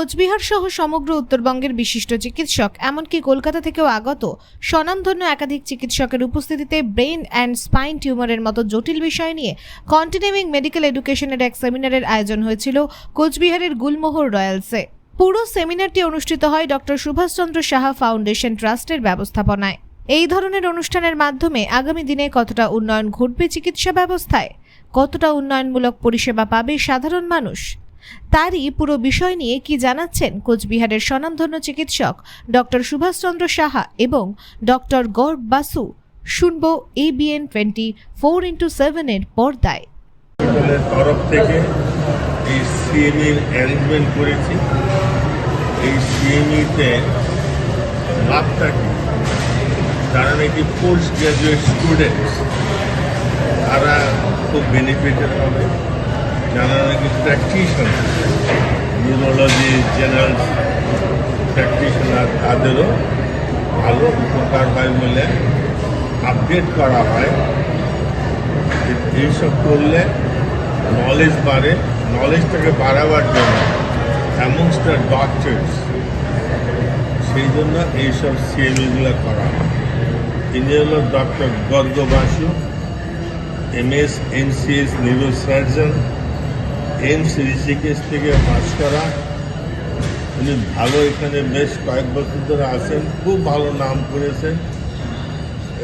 কোচবিহার সহ সমগ্র উত্তরবঙ্গের বিশিষ্ট চিকিৎসক, এমনকি কলকাতা থেকেও আগত স্বনামধন্য একাধিক চিকিৎসকের উপস্থিতিতে ব্রেন অ্যান্ড স্পাইন টিউমারের মতো জটিল বিষয় নিয়ে কন্টিনিউইং মেডিকেল এডুকেশনের এক সেমিনারের আয়োজন হয়েছিল কোচবিহারের গুলমোহর রয়্যালসে। পুরো সেমিনারটি অনুষ্ঠিত হয় ডক্টর সুভাষচন্দ্র সাহা ফাউন্ডেশন ট্রাস্টের ব্যবস্থাপনায়। এই ধরনের অনুষ্ঠানের মাধ্যমে আগামী দিনে কতটা উন্নয়ন ঘটবে চিকিৎসা ব্যবস্থায়? কতটা উন্নয়নমূলক পরিষেবা পাবে সাধারণ মানুষ? তারই পুরো বিষয় নিয়ে কি জানাচ্ছেন কোচবিহারের স্বনামধন্য চিকিৎসক ডক্টর সুভাষচন্দ্র সাহা এবং ডক্টর গর্ব বাসু? শুনব এবিএন টোয়েন্টি ফোর ইন্টু সেভেনের পর্দায়। তরফ থেকে এই সিএমইর অ্যারেঞ্জমেন্ট করেছি। এই সিএমইতে লাভটা যারা নাকি পোস্ট গ্রাজুয়েট স্টুডেন্টস তারা খুব বেনিফিটেড হবে। যারা নাকি প্র্যাকটিশনার নিউরোলজি জেনারেল প্র্যাকটিশনার তাদেরও ভালো উপকার হয় বলে আপডেট করা হয়। এইসব করলে নলেজ বাড়ে নলেজটাকে বাড়াবার জন্য অ্যামংস্ট দ্য ডক্টরস সেই জন্য এইসব সিএমইগুলো করা হয়। ইনি হল doctor Garg Basu M S MCS neuro surgeon AIIMS Rishikesh থেকে পাস করা উনি ভালো এখানে বেশ কয়েক বছর ধরে আছেন, খুব ভালো নাম করেছেন।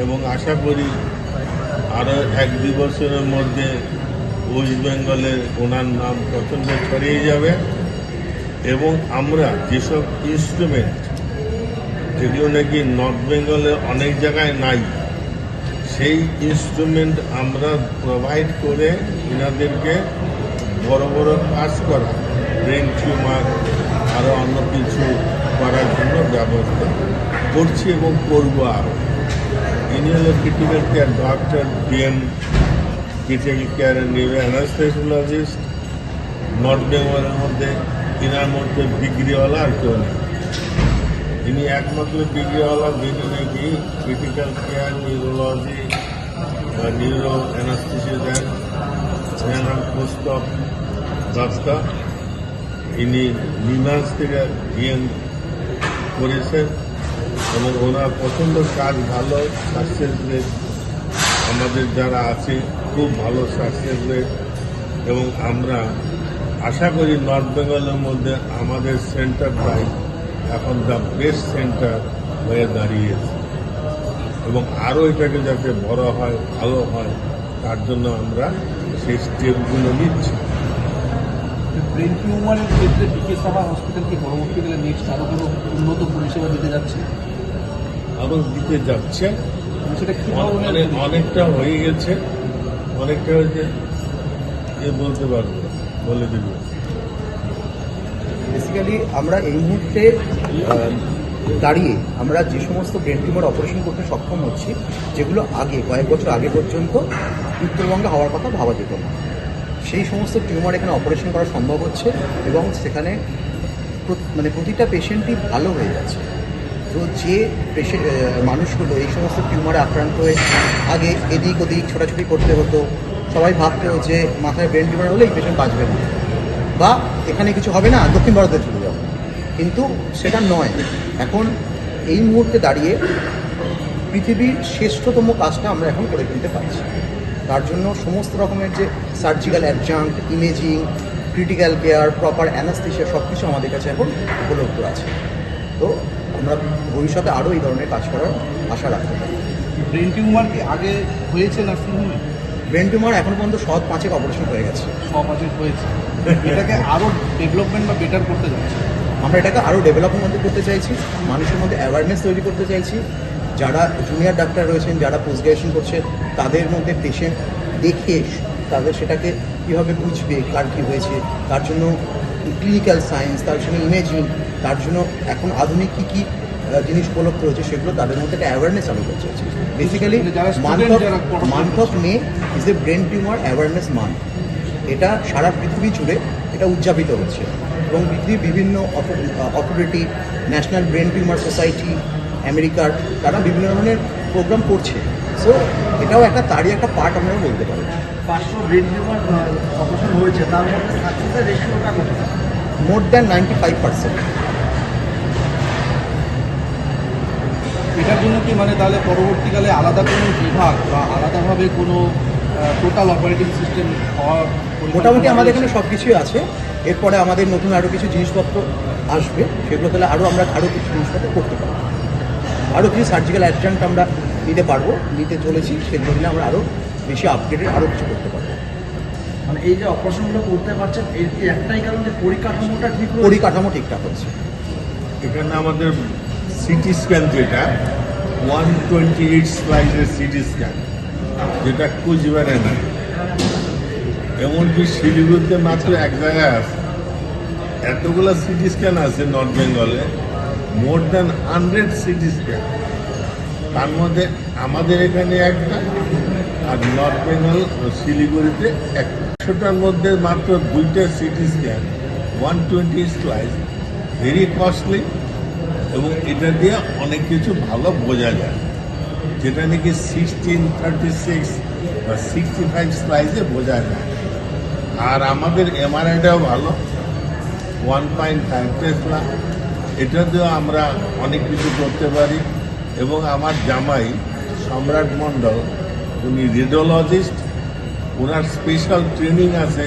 এবং আশা করি আরও এক দুই বছরের মধ্যে ওয়েস্ট বেঙ্গলে ওনার নাম প্রচণ্ড ছড়িয়ে যাবে। এবং আমরা যেসব ইনস্ট্রুমেন্ট যেগুলো নাকি নর্থ বেঙ্গলে অনেক জায়গায় নাই, সেই ইনস্ট্রুমেন্ট আমরা প্রোভাইড করে এনাদেরকে বড় বড় কাজ করা ব্রেন টিউমার আরও অন্য কিছু করার জন্য ব্যবস্থা করছি এবং করব আরও ইনি হলো critical care doctor DM critical care neuro anaesthesiologist north বেঙ্গলের মধ্যে এনার মধ্যে ডিগ্রিওয়ালা আর কেউ নেই। ইনি একমাত্র ডিগ্রিওয়ালা যিনি নাকি ক্রিটিক্যাল কেয়ার নিউরোলজি বা নিউরো অ্যানাস্থেসিয়া দেন নাম অফ রাস্তা ইনি নিমান্স থেকে ডিএম করেছেন এবং ওনার পছন্দ কাজ ভালো সাকসেস রেট আমাদের যারা আছে, খুব ভালো সাকসেস রেট এবং আমরা আশা করি নর্থ বেঙ্গলের মধ্যে আমাদের সেন্টারটাই এখন দ্য বেস্ট সেন্টার হয়ে দাঁড়িয়েছে। এবং আরও এটাকে যাতে বড় হয়, ভালো হয়, তার জন্য আমরা সেই স্টেপগুলো নিচ্ছি। ব্রেন টিউমারের ক্ষেত্রে বিকে সাহা হসপিটাল কি পরবর্তীকালে নেক্সট আরও কোনো উন্নত পরিষেবা দিতে যাচ্ছে? এবং দিতে যাচ্ছে। সেটা কি অনেক- ধরনের অনেক- অনেকটা হয়ে গেছে। অনেকটা হয়েছে এ বলতে পারব বলে দিব। বেসিক্যালি আমরা এই মুহূর্তে দাঁড়িয়ে আমরা যে সমস্ত ব্রেন টিউমার অপারেশন করতে সক্ষম হচ্ছি যেগুলো আগে কয়েক বছর আগে পর্যন্ত উত্তরবঙ্গে হওয়ার কথা ভাবা যেত না। সেই সমস্ত টিউমার এখানে অপারেশন করা সম্ভব হচ্ছে এবং সেখানে মানে প্রতিটা পেশেন্টই ভালো হয়ে যাচ্ছে। তো যে পেশেন্ট মানুষগুলো এই সমস্ত টিউমারে আক্রান্ত হয়ে আগে এদিক ওদিক ছোটাছুটি করতে হতো, সবাই ভাবতো যে মাথায় ব্রেন টিউমার হলে এই পেশেন্ট বাঁচবে না। বা এখানে কিছু হবে না, দক্ষিণ ভারতে চলে যাব কিন্তু সেটা নয়। এখন এই মুহূর্তে দাঁড়িয়ে পৃথিবীর শ্রেষ্ঠতম কাজটা আমরা এখন করে ফেলতে পারছি। তার জন্য সমস্ত রকমের যে surgical adjunct imaging critical care proper anaesthesia সব কিছু আমাদের কাছে এখন উপলব্ধ আছে। তো আমরা ভবিষ্যতে আরও এই ধরনের কাজ করার আশা রাখতে পারি ব্রেন টিউমার কি আগে হয়েছে নার্সিংহোমে ব্রেন টিউমার এখন পর্যন্ত সৎ পাঁচেক অপারেশন হয়ে গেছে। সমাজের হয়েছে। এটাকে আরও ডেভেলপমেন্ট বা বেটার করতে যাচ্ছে? আমরা এটাকে আরও ডেভেলপের মধ্যে করতে চাইছি মানুষের মধ্যে অ্যাওয়ারনেস তৈরি করতে চাইছি। যারা জুনিয়র ডাক্তার রয়েছেন যারা পোস্ট গ্রাজুয়েশন করছে তাদের মধ্যে পেশেন্ট দেখে তাদের সেটাকে কীভাবে বুঝবে কার কী হয়েছে তার জন্য ক্লিনিক্যাল সায়েন্স তার জন্য ইমেজিং তার জন্য এখন আধুনিক কী কী জিনিস উপলব্ধ হয়েছে সেগুলো তাদের মধ্যে একটা অ্যাওয়ারনেস আমি করতে চাইছি বেসিক্যালি মানে month of month of May is a brain tumour awareness month এটা সারা পৃথিবী জুড়ে এটা উদযাপিত হচ্ছে। এবং পৃথিবীর বিভিন্ন authority national brain tumour society আমেরিকার তারা বিভিন্ন ধরনের প্রোগ্রাম করছে। সো এটাও একটা তারই একটা পার্ট আমরা বলতে পারি। পাঁচশো ব্রেন টিউমার অপারেশন হয়েছে তার মধ্যে সাকসেসের রেশিওটা কত? More than ninety five percent. এটার জন্য কি মানে তাহলে পরবর্তীকালে আলাদা কোনো বিভাগ বা আলাদাভাবে কোনো টোটাল অপারেটিং সিস্টেম হওয়ার মোটামুটি আমাদের এখানে সব কিছুই আছে। এরপরে আমাদের নতুন আরও কিছু জিনিসপত্র আসবে সেগুলো তাহলে আরও আমরা আরও কিছু জিনিসপত্র করতে পারব। আরও কিছু সার্জিক্যাল অ্যাডজান্ট আমরা নিতে পারব নিতে চলেছি সেগুলো নিয়ে আমরা আরও বেশি আপডেটেড আরও কিছু করতে পারব। মানে এই যে অপারেশনগুলো করতে পারছেন এর কি একটাই কারণ যে পরিকাঠামোটা ঠিক পরিকাঠামো ঠিকঠাক হচ্ছে। এখানে আমাদের সিটি স্ক্যান যেটা ওয়ান টোয়েন্টি এইট স্লাইসের সিটি স্ক্যান যেটা কুচবিহারে না। এমনকি শিলিগুড়িতে মাত্র এক জায়গায় আছে। এতগুলো সিটি স্ক্যান আছে নর্থ বেঙ্গলে more than hundred CT scan তার মধ্যে আমাদের এখানে একটা আর নর্থ বেঙ্গল শিলিগুড়িতে একশোটার মধ্যে মাত্র দুইটা CT scan one twenty slice very costly এবং এটা দিয়ে অনেক কিছু ভালো বোঝা যায়। যেটা নাকি সিক্সটিন থার্টি সিক্স বা সিক্সটি ফাইভ স্লাইসে বোঝা যায়। আর আমাদের এমআরআইটাও ভালো ওয়ান পয়েন্ট ফাইভ টেসলা এটা দিয়েও আমরা অনেক কিছু করতে পারি। এবং আমার জামাই সম্রাট মণ্ডল, উনি রেডিওলজিস্ট ওনার স্পেশাল ট্রেনিং আছে।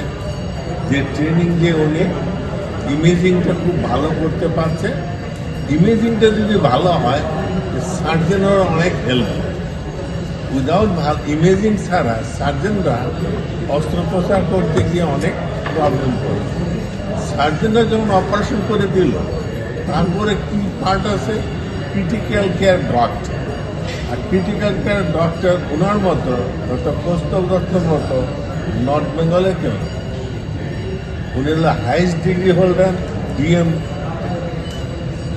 যে ট্রেনিং দিয়ে উনি ইমেজিংটা খুব ভালো করতে পারছে। ইমেজিংটা যদি ভালো হয় সার্জেনের অনেক হেল্প উইদাউট ইমেজিং ছাড়া সার্জেনরা অস্ত্রোপচার করতে গিয়ে অনেক প্রবলেম করে। সার্জেনরা যখন অপারেশন করে দিল, তারপরে কি পার্ট আছে? ক্রিটিক্যাল কেয়ার ডক্টর আর ক্রিটিক্যাল কেয়ার ডক্টর ওনার মতো ডক্টর কৌস্তব দত্তর মতো নর্থ বেঙ্গলে কেউ। উনি হলো highest degree holder DM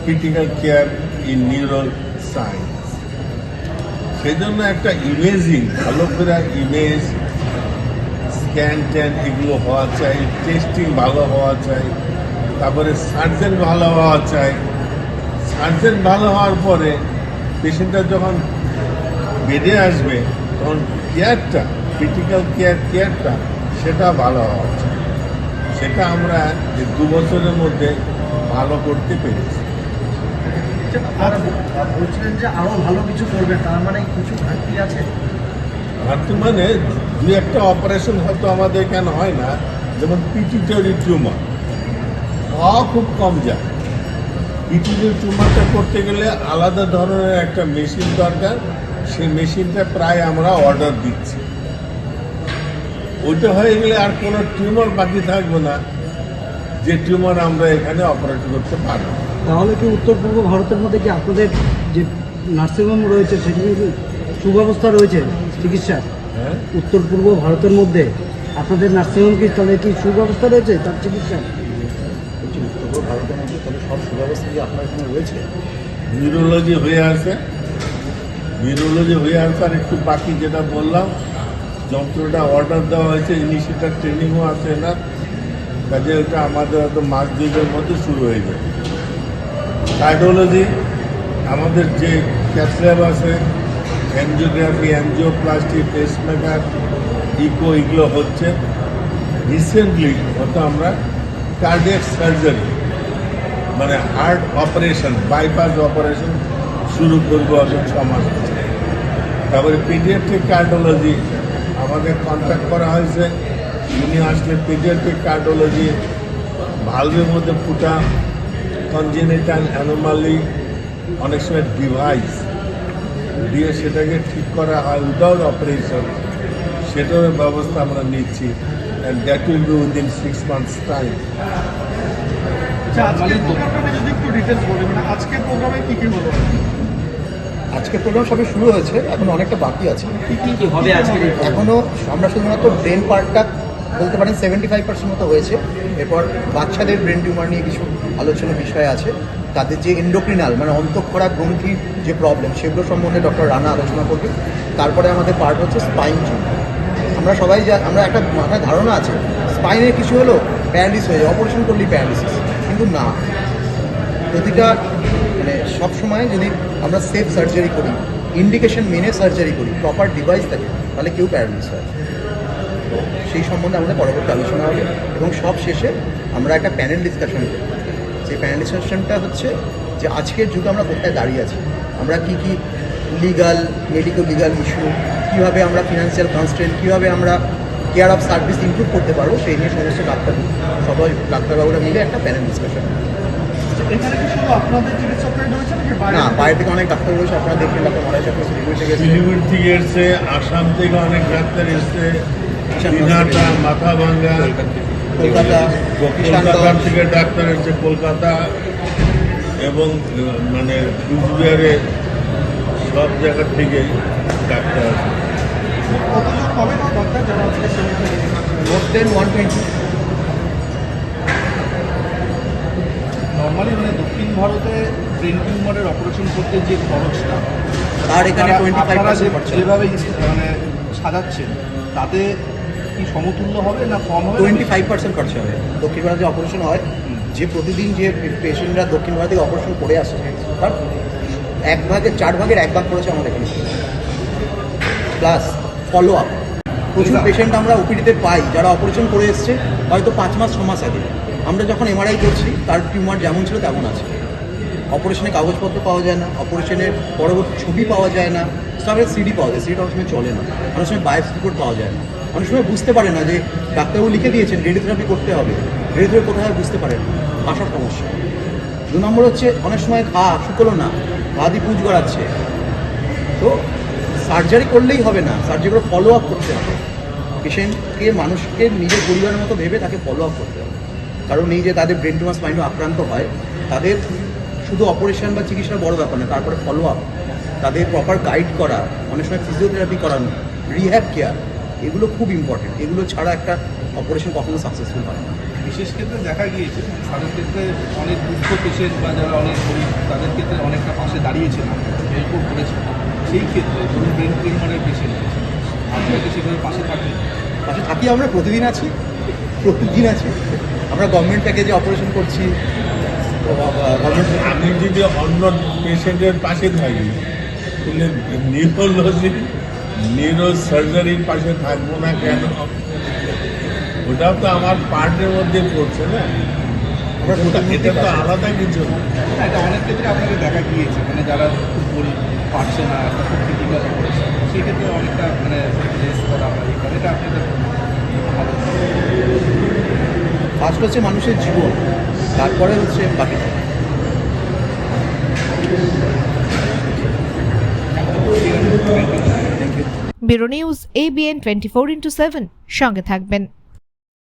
critical care in neural science সেই জন্য একটা ইমেজিং ভালো করে ইমেজ স্ক্যান ট্যান এগুলো হওয়া চাই টেস্টিং ভালো হওয়া চাই, তারপরে সার্জেন ভালো হওয়া চাই। সার্জেন ভালো হওয়ার পরে পেশেন্টটা যখন বেডে আসবে তখন কেয়ারটা ক্রিটিক্যাল কেয়ার কেয়ারটা সেটা ভালো হওয়া সেটা আমরা যে দু বছরের মধ্যে ভালো করতে পেরেছি। আর বলছিলেন যে আরও ভালো কিছু করবে তার মানে কিছু ঘাটতি আছে? বর্তমানে দু একটা অপারেশন হয়তো আমাদের এখানে হয় না যেমন পিটিটরি টিউমার হওয়া খুব কম যায়। পিটিটরি টিউমারটা করতে গেলে আলাদা ধরনের একটা মেশিন দরকার। সেই মেশিনটা প্রায় আমরা অর্ডার দিচ্ছি। ওইটা হয়ে গেলে আর কোনো টিউমার বাকি থাকবে না। যে টিউমার আমরা এখানে অপারেট করতে পারব। তাহলে কি উত্তর পূর্ব ভারতের মধ্যে কি আপনাদের যে নার্সিংহোম রয়েছে কি সুব্যবস্থা রয়েছে চিকিৎসা হ্যাঁ। উত্তর পূর্ব ভারতের মধ্যে আপনাদের নার্সিংহোম কি তাদের কি সুব্যবস্থা রয়েছে তার চিকিৎসা বলছি উত্তর পূর্ব ভারতের সব সুব্যবস্থা কি আপনার এখানে রয়েছে নিউরোলজি হয়ে আছে। নিউরোলজি হয়ে আছে আর একটু বাকি যেটা বললাম, যন্ত্রটা অর্ডার দেওয়া হয়েছে ইনিশিয়েটার ট্রেনিংও আছে না কাজে ওটা আমাদের হয়তো মাস দুইয়ের মধ্যে শুরু হয়ে যাবে। কার্ডিওলজি আমাদের যে ক্যাথল্যাব আছে অ্যানজিওগ্রাফি অ্যানজিওপ্লাস্টি পেসমেকার ইকো এগুলো হচ্ছে। রিসেন্টলি হয়তো আমরা কার্ডিয়াক সার্জারি মানে হার্ট অপারেশন বাইপাস অপারেশন শুরু করব আগে ছ মাস তারপরে পিডিয়াট্রিক কার্ডিওলজি আমাদের কন্ট্যাক্ট করা হয়েছে। উনি আসলে পিডিয়াট্রিক কার্ডিওলজি ভালভের মধ্যে ফুটা কনজেনিটাল অ্যানোমালি অনেক সময় ডিভাইস দিয়ে সেটাকে ঠিক করা হয় উইদাউট অপারেশন সেটারও ব্যবস্থা আমরা নিচ্ছি। And that will be within six months time আচ্ছা আজকের প্রোগ্রামটা যদি একটু ডিটেলস বলবেন মানে আজকের প্রোগ্রামে কি কি হলো? আজকে প্রোগ্রাম সবে শুরু হয়েছে এখন অনেকটা বাকি আছে। কি হবে আজকে এখনও আমরা শুধুমাত্র ব্রেন পার্টটা বলতে পারেন সেভেন্টি ফাইভ পার্সেন্ট মতো হয়েছে। এরপর বাচ্চাদের ব্রেন টিউমার নিয়ে কিছু আলোচনা বিষয় আছে। তাদের যে এন্ডোক্রিনাল মানে অন্তঃক্ষরা গ্রন্থির যে প্রবলেম সেগুলো সম্বন্ধে ডক্টর রানা আলোচনা করবে। তারপরে আমাদের পার্ট হচ্ছে স্পাইন আমরা সবাই যা আমরা একটা মাথায় ধারণা আছে স্পাইনের কিছু হলো প্যারালিস হয়ে যায় অপারেশন করলেই প্যারালিসিস। কিন্তু না। প্রতিটা মানে সবসময় যদি আমরা সেফ সার্জারি করি ইন্ডিকেশন মেনে সার্জারি করি প্রপার ডিভাইস থাকে, তাহলে কেউ প্যারালিস হয় সেই সম্বন্ধে আমাদের পরবর্তী আলোচনা হবে। এবং সব শেষে আমরা একটা প্যানেল ডিসকাশন করব। সেই প্যানেল ডিসকাশনটা হচ্ছে যে আজকের যুগে আমরা কোথায় দাঁড়িয়ে আছি? আমরা কি কি লিগাল মেডিকেল লিগাল ইস্যু কীভাবে আমরা ফিনান্সিয়াল কনস্ট্রেন্ট কীভাবে আমরা কেয়ার অফ সার্ভিস ইমপ্রুভ করতে পারব সেই নিয়ে সমস্ত ডাক্তার সবাই ডাক্তারবাবুরা মিলে একটা প্যানেল ডিসকাশন নাকি বাইরে না বাইরে থেকে অনেক ডাক্তার রয়েছে আপনারা দেখবেন ডাক্তার মহারাজ আপনার শিলিগুড়ি থেকে। শিলিগুড়ি থেকে এসছে আসাম থেকে অনেক ডাক্তার এসছে দিনহাটা মাথা ভাঙ্গা কলকাতা থেকে ডাক্তার এসছে কলকাতা এবং মানে কুচবিহারে সব জায়গার থেকে ডাক্তার আসে। কতজন হবে না ডাক্তার যারা আজকে more than one twenty normally মানে দক্ষিণ ভারতে ব্রেন টিউমারের অপারেশন করতে যে খরচটা তার এখানে টোয়েন্টি ফাইভ যেভাবে মানে সাজাচ্ছেন তাতে কি সমতুল্য হবে না কম হবে? টোয়েন্টি ফাইভ পার্সেন্ট খরচা হবে। দক্ষিণ ভারতে অপারেশন হয় যে প্রতিদিন যে পেশেন্টরা দক্ষিণ ভারতে অপারেশন করে আসছে তার এক ভাগের চার ভাগের এক ভাগ করেছে আমাদের এখানে। প্লাস ফলো আপ প্রচুর পেশেন্ট আমরা ওপিডিতে পাই, যারা অপারেশন করে এসছে, হয়তো পাঁচ মাস, ছ মাস আগে। আমরা যখন এমআরআই করছি, তার টিউমার যেমন ছিল তেমন আছে। অপারেশনে কাগজপত্র পাওয়া যায় না অপারেশনের পরবর্তী ছবি পাওয়া যায় না সবের সিডি পাওয়া যায় সিডিটা অনেক সময় চলে না। অনেক সময় বায়োপসি রিপোর্ট পাওয়া যায় না। অনেক সময় বুঝতে পারে না যে ডাক্তারবাবু লিখে দিয়েছেন রেডিওথেরাপি করতে হবে। রেডিওথেরাপি কোথায় বুঝতে পারে না। সমস্যা। দু নম্বর হচ্ছে, অনেক সময় ঘা শুকলো না, ঘা দিয়ে পুজ গড়াচ্ছে। তো সার্জারি করলেই হবে না সার্জারিগুলো ফলো আপ করতে হবে। পেশেন্টকে মানুষকে, নিজের পরিবারের মতো ভেবে তাকে ফলো আপ করতে হবে। কারণ এই যে তাদের ব্রেন টিউমার স্পাইনও আক্রান্ত হয়, তাদের শুধু অপারেশন বা চিকিৎসার বড় ব্যাপার না, তারপরে ফলো আপ তাদের প্রপার গাইড করা, অনেক সময় ফিজিওথেরাপি করানো রিহ্যাব কেয়ার এগুলো খুব ইম্পর্টেন্ট এগুলো ছাড়া একটা অপারেশন কখনো সাকসেসফুল হয় না। বিশেষ ক্ষেত্রে দেখা গিয়েছে, তাদের ক্ষেত্রে অনেক দুঃখ পেশেন্ট বা যারা অনেক তাদের ক্ষেত্রে অনেকটা পাশে দাঁড়িয়েছেন হেল্পও করেছেন সেই ক্ষেত্রে ধরুন ব্রেন টিউমারের পেশেন্ট আপনাকে সেভাবে পাশে থাকলে পাশে থাকি আমরা প্রতিদিন আছি প্রতিদিন আছি। আমরা গভর্নমেন্ট প্যাকেজে অপারেশন করছি। আমি যদি অন্য পেশেন্টের পাশে থাকি তাহলে নিউরোলজি নিউরো সার্জারির পাশে থাকব না কেন? ওটাও তো আমার পার্টের মধ্যে পড়ছে না। এটা তো আলাদা কিছু এটা অনেক ক্ষেত্রে আপনাকে দেখা গিয়েছে। মানে যারা খুব গরিব পারছে না একটা খুব ক্রিটিক্যাল অপারেশন সেক্ষেত্রে অনেকটা মানে রেস করা হয়। এটা আপনাদের ভালো ফার্স্ট হচ্ছে মানুষের জীবন তারপরে হচ্ছে বাকি bureau news ABN twenty four into seven সঙ্গে থাকবেন।